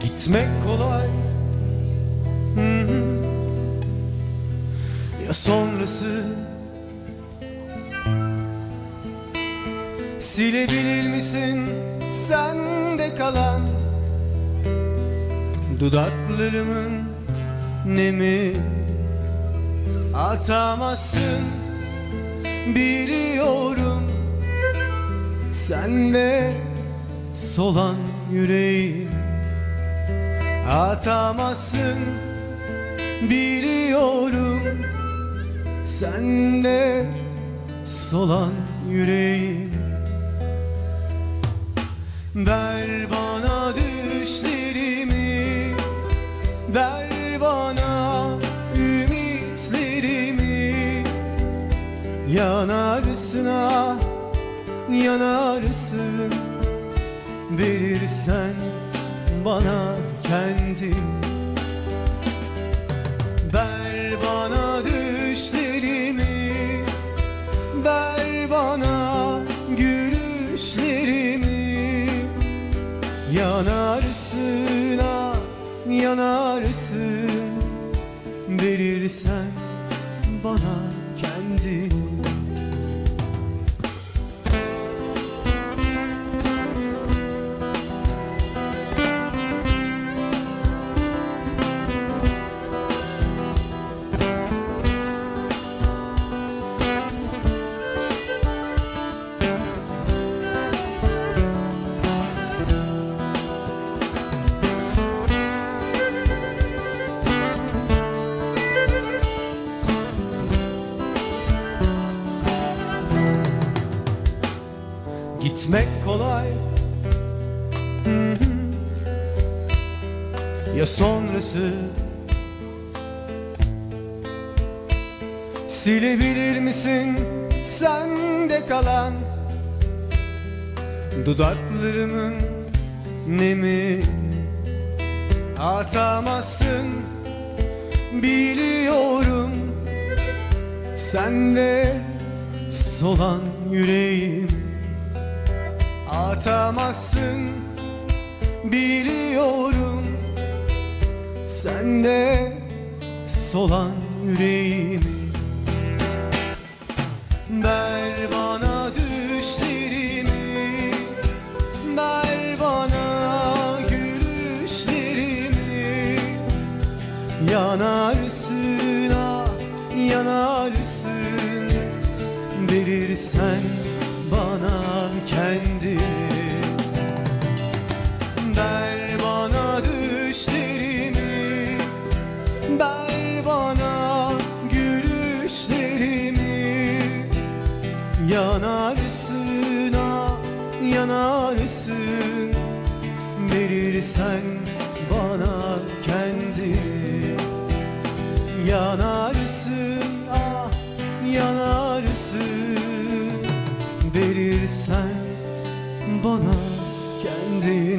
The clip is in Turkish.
Gitmek kolay. Ya sonrası? Silebilir misin sende kalan Dudaklarımın nemi? Atamazsın biri Sende solan yüreğim. Atamazsın biliyorum. Sende solan yüreğim. Ver bana düşlerimi Ver bana ümitlerimi. Yanarsın ah yanarsın. Verirsen bana kendin. Ver bana düşlerimi. Ver bana gülüşlerimi. Yanarsın ah yanarsın. Verirsen bana kendin Gitmek kolay. Ya sonrası? Silebilir misin sende kalan Dudaklarımın nemi? Atamazsın biliyorum Sende solan yüreğim Atamazsın biliyorum. Sende solan yüreğimi Ver bana düşlerimi Ver bana gülüşlerimi. Yanarsın ah yanarsın. Verirsen bana kendini Ver bana düşlerimi Ver bana gülüşlerimi. Yanarsın ah yanarsın. Verirsen bana kendini Yanarsın bana kendi